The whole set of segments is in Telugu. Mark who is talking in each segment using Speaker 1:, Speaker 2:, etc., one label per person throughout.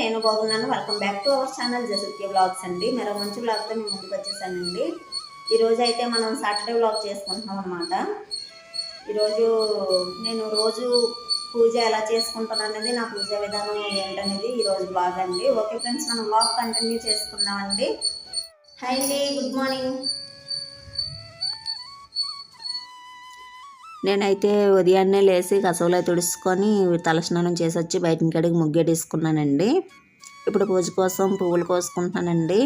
Speaker 1: నేను బాగున్నాను. Welcome back to our channel Jasatya vlogs అండి. మరో మంచి బ్లాగ్తో మేము ముందుకు వచ్చేసానండి. ఈరోజు అయితే మనం సాటర్డే బ్లాగ్ చేసుకుంటున్నాం అనమాట ఈరోజు నేను రోజు పూజ ఎలా చేసుకుంటాను అనేది నా పూజ విధానం ఏంటనేది ఈరోజు బ్లాగ్ అండి. ఓకే ఫ్రెండ్స్ మనం బ్లాగ్ కంటిన్యూ చేసుకుందామండి హాయ్ అండి గుడ్ మార్నింగ్ నేనైతే ఉదయాన్నే లేచి కసవులై తుడుచుకొని తలస్నానం చేసి వచ్చి బయటికి కడిగి ముగ్గెడేసుకున్నానండి ఇప్పుడు పూజ కోసం పువ్వులు కోసుకుంటున్నానండి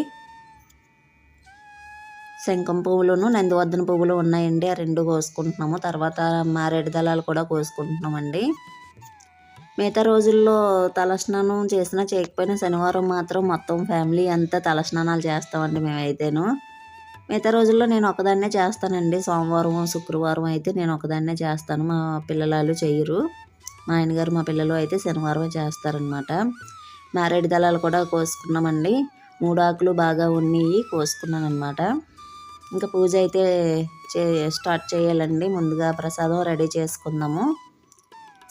Speaker 1: శంఖం పువ్వులను నందివర్ధన పువ్వులు ఉన్నాయండి. ఆ రెండు కోసుకుంటున్నాము. తర్వాత మారేడు దళాలు కూడా కోసుకుంటున్నామండి. మిగతా రోజుల్లో తలస్నానం చేసినా చేయకపోయినా శనివారం మాత్రం మొత్తం ఫ్యామిలీ అంతా తలస్నానాలు చేస్తామండి మేమైతేను. మిగతా రోజుల్లో నేను ఒకదాన్నే చేస్తానండి. సోమవారం శుక్రవారం అయితే నేను ఒకదాన్నే చేస్తాను. మా పిల్లలు చేయరు మా ఆయనగారు మా పిల్లలు అయితే శనివారం చేస్తారనమాట మారేడు దళాలు కూడా కోసుకున్నామండి. మూడు ఆకులు బాగా ఉన్నాయి కోసుకున్నాను అనమాట ఇంకా పూజ అయితే చే స్టార్ట్ చేయాలండి. ముందుగా ప్రసాదం రెడీ చేసుకుందాము.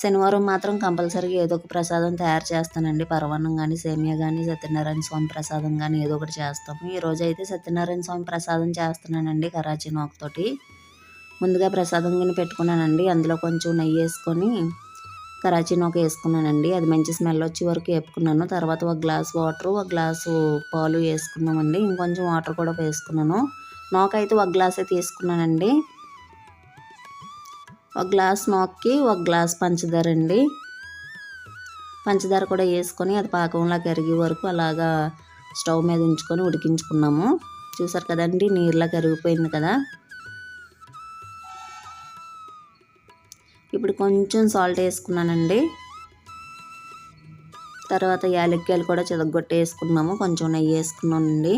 Speaker 1: శనివారం మాత్రం కంపల్సరీగా ఏదో ఒక ప్రసాదం తయారు చేస్తానండి. పరవాన్నం కానీ సేమియా కానీ సత్యనారాయణ స్వామి ప్రసాదం కానీ ఏదో ఒకటి చేస్తాము. ఈరోజు అయితే సత్యనారాయణ స్వామి ప్రసాదం చేస్తున్నానండి కరాచీ నోకతోటి ముందుగా ప్రసాదం కానీ పెట్టుకున్నానండి. అందులో కొంచెం నెయ్యి వేసుకొని కరాచీ నోక వేసుకున్నానండి. అది మంచి స్మెల్ వచ్చే వరకు వేపుకున్నాను. తర్వాత ఒక గ్లాస్ వాటర్ ఒక గ్లాసు పాలు వేసుకున్నామండి. ఇంకొంచెం వాటర్ కూడా వేసుకున్నాను. నోక అయితే ఒక గ్లాసే తీసుకున్నానండి. ఒక గ్లాస్ నోక్కి ఒక గ్లాస్ పంచదార అండి. పంచదార కూడా వేసుకొని అది పాకంలా కరిగే వరకు అలాగా స్టవ్ మీద ఉంచుకొని ఉడికించుకున్నాము. చూసారు కదండి నీరులా కరిగిపోయింది కదా. ఇప్పుడు కొంచెం సాల్ట్ వేసుకున్నానండి. తర్వాత యాలక్కాయలు కూడా చితగొట్టి వేసుకున్నాము కొంచెం నెయ్యి వేసుకున్నానండి.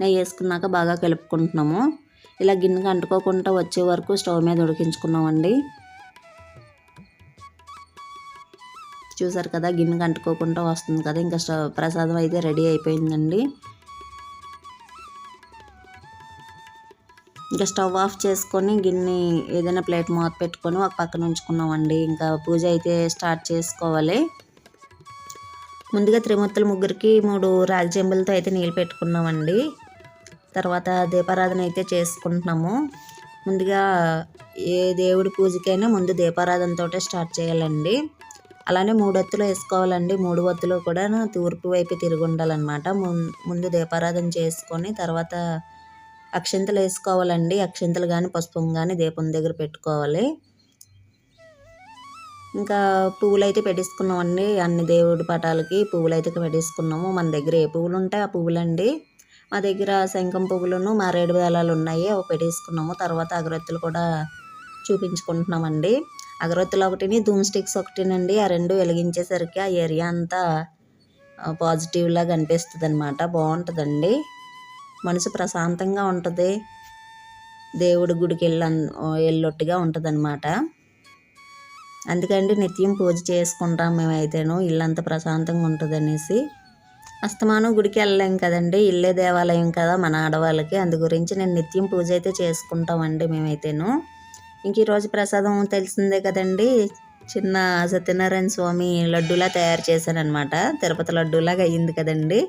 Speaker 1: నెయ్యి వేసుకున్నాక బాగా కలుపుకుంటున్నాము. ఇలా గిన్నెకి అంటుకోకుండా వచ్చే వరకు స్టవ్ మీద ఉడికించుకున్నామండి. చూసారు కదా గిన్నెకి అంటుకోకుండా వస్తుంది కదా ఇంకా స్టవ్ ప్రసాదం అయితే రెడీ అయిపోయిందండి. ఇంకా స్టవ్ ఆఫ్ చేసుకొని గిన్నె ఏదైనా ప్లేట్ మూత పెట్టుకొని ఒక పక్కన ఉంచుకున్నామండి. ఇంకా పూజ అయితే స్టార్ట్ చేసుకోవాలి. ముందుగా త్రిమూర్తుల ముగ్గురికి మూడు రాగి చెంబులతో అయితే నీళ్ళు పెట్టుకున్నామండి. తర్వాత దీపారాధన అయితే చేసుకుంటున్నాము. ముందుగా ఏ దేవుడి పూజకైనా ముందు దీపారాధనతో స్టార్ట్ చేయాలండి. అలానే మూడు ఒత్తులు వేసుకోవాలండి. మూడు ఒత్తులు కూడా తూర్పు వైపు తిరిగి ఉండాలన్నమాట. ముందు దీపారాధన చేసుకొని తర్వాత అక్షంతలు వేసుకోవాలండి. అక్షంతలు కానీ పుష్పం కానీ దీపం దగ్గర పెట్టుకోవాలి. ఇంకా పువ్వులు అయితే పెట్టేసుకున్నామండి. అన్ని దేవుడి పటాలకి పువ్వులు అయితే పెట్టేసుకున్నాము. మన దగ్గర ఏ పువ్వులు ఉంటాయి ఆ పువ్వులండి. మా దగ్గర శంఖం పువ్వులను మారేడు దళాలు ఉన్నాయి అవి పెట్టేసుకున్నాము. తర్వాత అగరొత్తులు కూడా చూపించుకుంటున్నామండి. అగరొత్తులు ఒకటిని ధూమ్ స్టిక్స్ ఒకటినండి. ఆ రెండు వెలిగించేసరికి ఆ ఏరియా అంతా పాజిటివ్లా కనిపిస్తుంది అనమాట బాగుంటుందండి. మనసు ప్రశాంతంగా ఉంటుంది. దేవుడి గుడికి వెళ్ళ వెళ్ళొట్టుగా ఉంటుంది అనమాట అందుకండి నిత్యం పూజ చేసుకుంటాం మేమైతేను. ఇల్లంతా ప్రశాంతంగా ఉంటుంది అనేసి అస్తమానం గుడికి వెళ్ళలేం కదండి. ఇల్లే దేవాలయం కదా మన ఆడవాళ్ళకి. అందు గురించి నేను నిత్యం పూజ అయితే చేసుకుంటామండి మేమైతేను. ఇంక ఈరోజు ప్రసాదం తెలిసిందే కదండి. చిన్న సత్యనారాయణ స్వామి లడ్డూలా తయారు చేశాను అనమాట తిరుపతి లడ్డూలాగా అయ్యింది కదండి.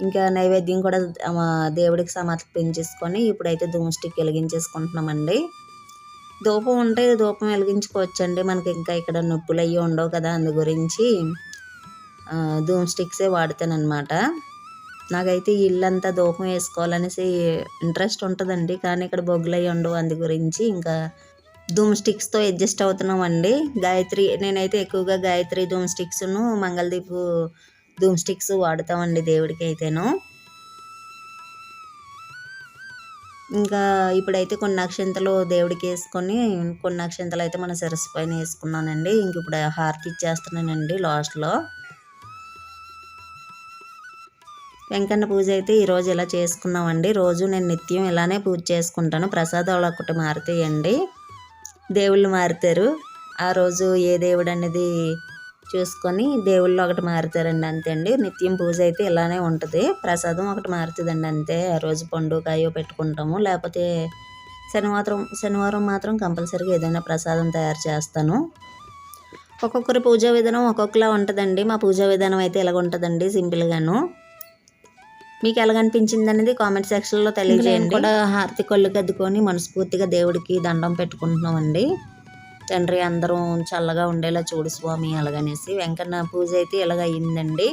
Speaker 1: ఇంకా నైవేద్యం కూడా దేవుడికి సమర్పించేసుకొని ఇప్పుడైతే ధూమ్ స్టిక్ వెలిగించేసుకుంటున్నామండి. ధూపం ఉంటే ధూపం వెలిగించుకోవచ్చండి. మనకి ఇంకా ఇక్కడ నొప్పులు అయ్యి ఉండవు కదా. అందు గురించి ధూమ్ స్టిక్సే వాడతానమాట నాకైతే ఇల్లంతా ధూపం వేసుకోవాలనేసి ఇంట్రెస్ట్ ఉంటుందండి. కానీ ఇక్కడ బొగ్గులై ఉండవు. అందు గురించి ఇంకా ధూమ్ స్టిక్స్తో అడ్జస్ట్ అవుతున్నామండి. గాయత్రి నేనైతే ఎక్కువగా గాయత్రి ధూమ్ స్టిక్స్ను మంగళదీపు ధూమ్ స్టిక్స్ వాడతామండి దేవుడికి అయితేను ఇంకా ఇప్పుడైతే కొన్ని అక్షంతలు దేవుడికి వేసుకొని కొన్ని అక్షంతలు అయితే మన శిరస్సు పైన వేసుకున్నానండి. ఇంక ఇప్పుడు హారతి ఇచ్చేస్తున్నానండి లాస్ట్లో. వెంకన్న పూజ అయితే ఈరోజు ఇలా చేసుకున్నామండి. రోజు నేను నిత్యం ఇలానే పూజ చేసుకుంటాను. ప్రసాదాలు ఒకటి మారుతాయండి. దేవుళ్ళు మారుతారు. ఆ రోజు ఏ దేవుడు అనేది చూసుకొని దేవుళ్ళు ఒకటి మారుతారండి అంతే అండి. నిత్యం పూజ అయితే ఇలానే ఉంటుంది. ప్రసాదం ఒకటి మారుతుందండి అంతే. ఆ రోజు పండుకాయో పెట్టుకుంటాము. లేకపోతే శనివారం శనివారం మాత్రం కంపల్సరీగా ఏదైనా ప్రసాదం తయారు చేస్తాను. ఒక్కొక్కరి పూజా విధానం ఒక్కొక్కలా ఉంటుందండి. మా పూజా విధానం అయితే ఇలాగ ఉంటుందండి సింపుల్గాను. మీకు ఎలాగనిపించింది అనేది కామెంట్ సెక్షన్లో తెలియజేయండి. కూడా హారతి కళ్ళు కద్దుకొని మనస్ఫూర్తిగా దేవుడికి దండం పెట్టుకుంటున్నామండి. తండ్రి అందరం చల్లగా ఉండేలా చూడు స్వామి అలాగనేసి. వెంకన్న పూజ అయితే ఇలాగ అయ్యిందండి.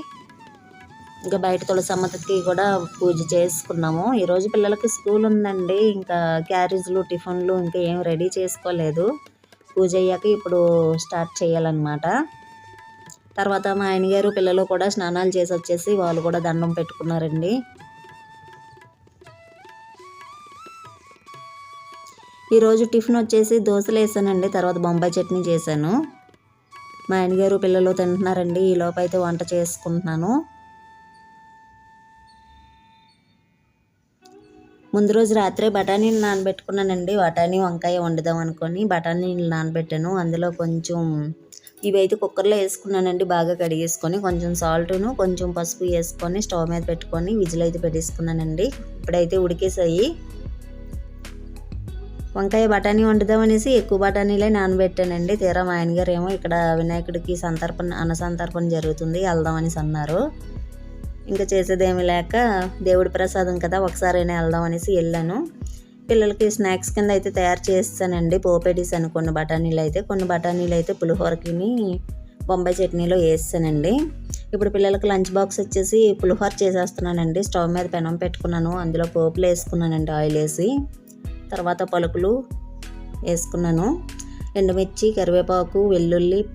Speaker 1: ఇంకా బయట తులసమ్మకి కూడా పూజ చేసుకున్నాము. ఈరోజు పిల్లలకి స్కూల్ ఉందండి. ఇంకా క్యారేజ్లు టిఫిన్లు ఇంకా ఏం రెడీ చేసుకోలేదు. పూజ అయ్యాక ఇప్పుడు స్టార్ట్ చేయాలన్నమాట. తర్వాత మా ఆయనగారు పిల్లలు కూడా స్నానాలు చేసి వచ్చేసి వాళ్ళు కూడా దండం పెట్టుకున్నారండి. ఈరోజు టిఫిన్ వచ్చేసి దోశలు వేసానండి తర్వాత బొంబాయి చట్నీ చేశాను. మా ఆయనగారు పిల్లలు తింటున్నారండి ఈ అయితే వంట చేసుకుంటున్నాను. ముందు రోజు రాత్రే బఠానీలు నానబెట్టుకున్నానండి. బఠానీ వంకాయ వండుదాం అనుకొని బఠానీలు నానబెట్టాను. అందులో కొంచెం ఇవైతే కుక్కర్లో వేసుకున్నానండి బాగా కడిగేసుకొని కొంచెం సాల్ట్ను కొంచెం పసుపు వేసుకొని స్టవ్ మీద పెట్టుకొని విజిల్ అయితే పెట్టేసుకున్నానండి. ఇప్పుడైతే ఉడికేసాయి. వంకాయ బఠానీ వండుదామనేసి ఎక్కువ బఠానీలే నానబెట్టానండి. తీరా మా ఆయనగారు ఏమో ఇక్కడ వినాయకుడికి సంతర్పణ అన్నసంతర్పణ జరుగుతుంది వెళ్దామనేసి అన్నారు. ఇంకా చేసేదేమి లేక దేవుడి ప్రసాదం కదా ఒకసారైనా వెళ్దాం అనేసి వెళ్ళాను. పిల్లలకి స్నాక్స్ కింద అయితే తయారు చేస్తానండి. పోపేటీసాను కొన్ని బఠానీలు అయితే కొన్ని బఠానీలు అయితే పులిహోరకిని బొంబాయి చట్నీలో వేస్తానండి. ఇప్పుడు పిల్లలకి లంచ్ బాక్స్ వచ్చేసి పులిహోర చేసేస్తున్నానండి. స్టవ్ మీద పెనం పెట్టుకున్నాను. అందులో పోపులు వేసుకున్నానండి ఆయిల్ వేసి. తర్వాత పలుకులు వేసుకున్నాను. ఎండుమిర్చి కరివేపాకు వెల్లుల్లి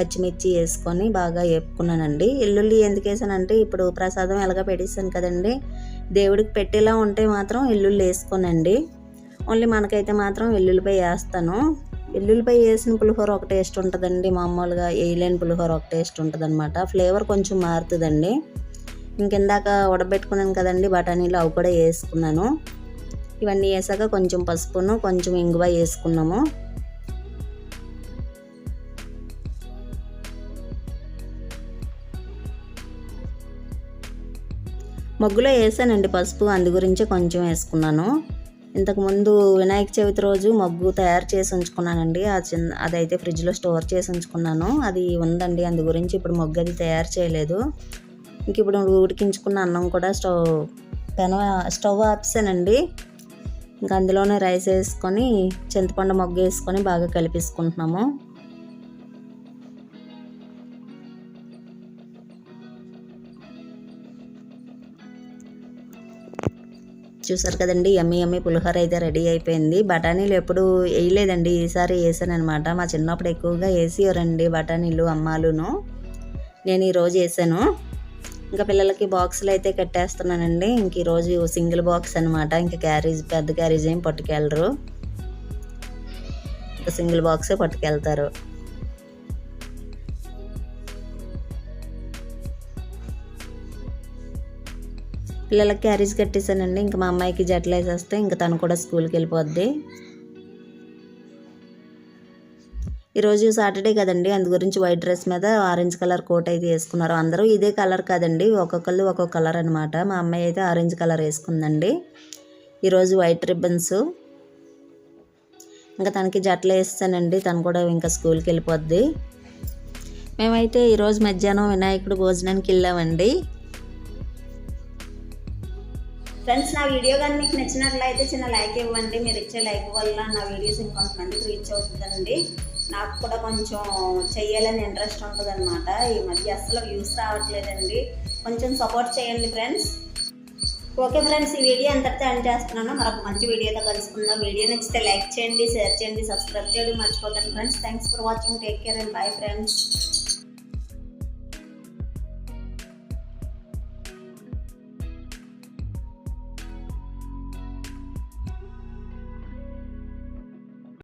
Speaker 1: పచ్చిమిర్చి వేసుకొని బాగా వేపుకున్నానండి ఎల్లుల్లి ఎందుకు వేసానంటే ఇప్పుడు ప్రసాదం ఎలాగ పెట్టేసాను కదండి. దేవుడికి పెట్టేలా ఉంటే మాత్రం ఎల్లుల్లి వేసుకోనండి. ఓన్లీ మనకైతే మాత్రం వెల్లుల్లిపై వేస్తాను. వెల్లుల్లిపై వేసిన పులిహోర ఒక టేస్ట్ ఉంటుందండి. మామూలుగా వేయలేని పులిహోర ఒక టేస్ట్ ఉంటుంది అనమాట ఫ్లేవర్ కొంచెం మారుతుందండి. ఇంకెందాక ఉడబెట్టుకున్నాను కదండి బఠానీలు అవి కూడా వేసుకున్నాను. ఇవన్నీ వేసాక కొంచెం పసుపును కొంచెం ఇంగువ వేసుకున్నాము. మగ్గులో వేసానండి పసుపు అందు గురించే కొంచెం వేసుకున్నాను. ఇంతకుముందు వినాయక చవితి రోజు మగ్గు తయారు చేసి ఉంచుకున్నానండి. ఆ చిన్న అదైతే ఫ్రిడ్జ్లో స్టోర్ చేసి ఉంచుకున్నాను. అది ఉందండి అందు గురించి ఇప్పుడు మొగ్గు అది తయారు చేయలేదు. ఇంక ఇప్పుడు ఉడికించుకున్న అన్నం కూడా స్టవ్ పెన స్టవ్ ఆపేసానండి. ఇంకా అందులోనే రైస్ వేసుకొని చింతపండు మొగ్గు వేసుకొని బాగా కలిపేసుకుంటున్నాము. చూసారు కదండి ఎమ్మి ఎమ్మి పులిహోర అయితే రెడీ అయిపోయింది. బఠానీలు ఎప్పుడు వేయలేదండి ఈసారి వేసాను అనమాట మా చిన్నప్పుడు ఎక్కువగా వేసేవారండి బఠానీలు అమ్మాలును. నేను ఈరోజు వేసాను. ఇంకా పిల్లలకి బాక్సులు అయితే కట్టేస్తున్నానండి. ఇంక ఈరోజు సింగిల్ బాక్స్ అనమాట ఇంకా క్యారేజ్ పెద్ద క్యారేజ్ ఏం పట్టుకెళ్ళరు. ఇంకా సింగిల్ బాక్సే పట్టుకెళ్తారు. పిల్లలకి క్యారీస్ కట్టేసానండి ఇంకా మా అమ్మాయికి జట్లు వేసేస్తే ఇంకా తను కూడా స్కూల్కి వెళ్ళిపోద్ది. ఈరోజు సాటర్డే కదండి. అందు గురించి వైట్ డ్రెస్ మీద ఆరెంజ్ కలర్ కోట్ అయితే వేసుకున్నారు అందరూ. ఇదే కలర్ కదండి. ఒక్కొక్కళ్ళు ఒక్కొక్క కలర్ అనమాట మా అమ్మాయి అయితే ఆరెంజ్ కలర్ వేసుకుందండి. ఈరోజు వైట్ రిబ్బన్స్. ఇంకా తనకి జట్లు వేస్తానండి. తను కూడా ఇంకా స్కూల్కి వెళ్ళిపోద్ది. మేమైతే ఈరోజు మధ్యాహ్నం వినాయకుడు భోజనానికి వెళ్ళామండి.
Speaker 2: ఫ్రెండ్స్ నా వీడియో కానీ మీకు నచ్చినట్లయితే చిన్న లైక్ ఇవ్వండి. మీరు ఇచ్చే లైక్ వల్ల నా వీడియోస్ ఇంకొంతమందికి రీచ్ అవుతుందండి. నాకు కూడా కొంచెం చెయ్యాలని ఇంట్రెస్ట్ ఉంటుందన్నమాట. ఈ మధ్య అసలు వ్యూస్ రావట్లేదండి. కొంచెం సపోర్ట్ చేయండి ఫ్రెండ్స్ ఓకే ఫ్రెండ్స్ ఈ వీడియో ఎంతటితో ఎండ్ చేస్తున్నాను. మరొక మంచి వీడియోతో కలుసుకుందాం. వీడియో నచ్చితే లైక్ చేయండి షేర్ చేయండి సబ్స్క్రైబ్ చేయడం. మర్చిపోకండి friends thanks for watching take care and bye friends